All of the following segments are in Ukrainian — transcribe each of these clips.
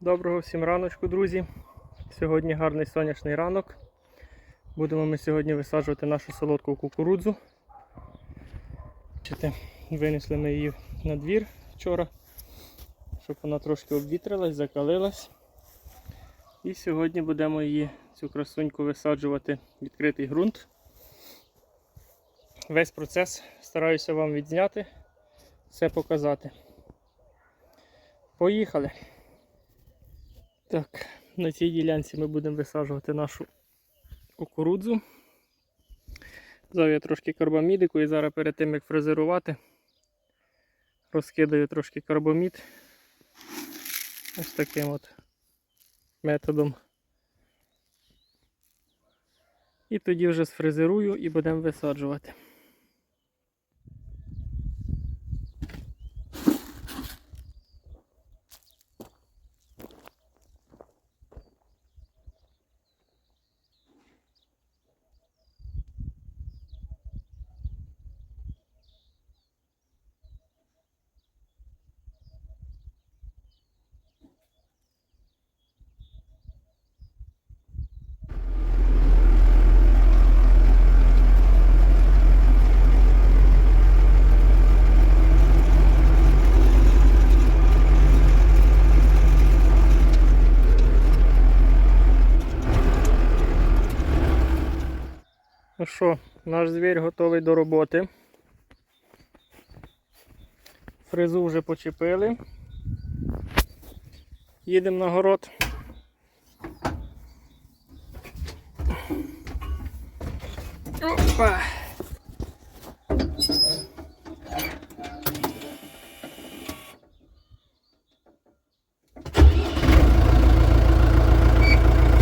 Доброго всім раночку, друзі. Сьогодні гарний сонячний ранок. Будемо ми сьогодні висаджувати нашу солодку кукурудзу. Бачите, Винесли ми її на двір вчора, щоб вона трошки обвітрилась, закалилась. І сьогодні будемо її, цю красуньку, висаджувати в відкритий ґрунт. Весь процес стараюся вам відзняти, все показати. Поїхали! Так, на цій ділянці ми будемо висаджувати нашу кукурудзу. Взяв я трошки карбамідику і зараз перед тим як фрезерувати, розкидаю трошки карбамід ось таким от методом. І тоді вже сфрезерую і будемо висаджувати. Ну що, наш звір готовий до роботи. Фрезу вже почепили. Їдемо на город. Опа!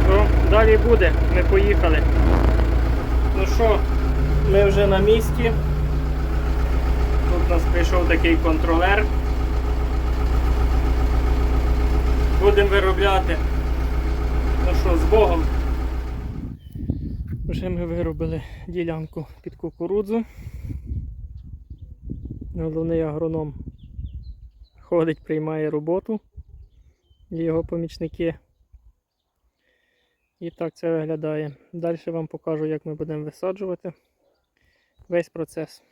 Що, далі буде, ми поїхали. Що, ми вже на місці. Тут у нас прийшов такий контролер. Будемо виробляти. Ну що, з Богом. Вже ми виробили ділянку під кукурудзу. Головний агроном ходить, приймає роботу і його помічники. І так це виглядає. Далі вам покажу, як ми будемо висаджувати весь процес.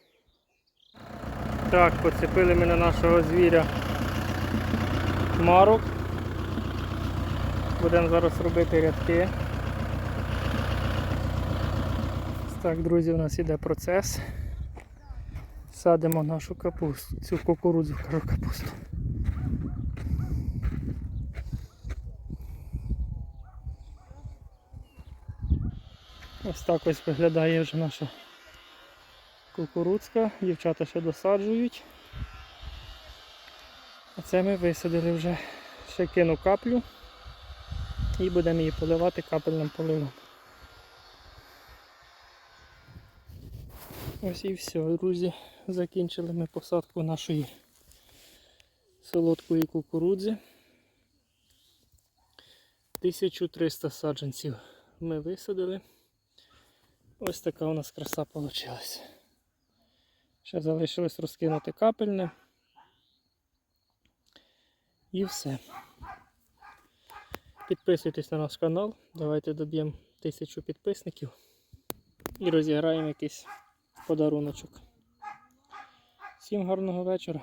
Так, поцепили ми на нашого звіря марок. Будемо зараз робити рядки. Так, друзі, у нас іде процес. Садимо нашу капусту, цю кукурудзу, кажу капусту. Ось так ось виглядає вже наша кукурудзка. Дівчата ще досаджують. А це ми висадили вже. Ще кину каплю і будемо її поливати капельним поливом. Ось і все, друзі. Закінчили ми посадку нашої солодкої кукурудзи. 1300 саджанців ми висадили. Ось така у нас краса вийшла. Ще залишилось розкинути капельне. І все. Підписуйтесь на наш канал. Давайте доб'ємо тисячу підписників і розіграємо якийсь подаруночок. Всім гарного вечора.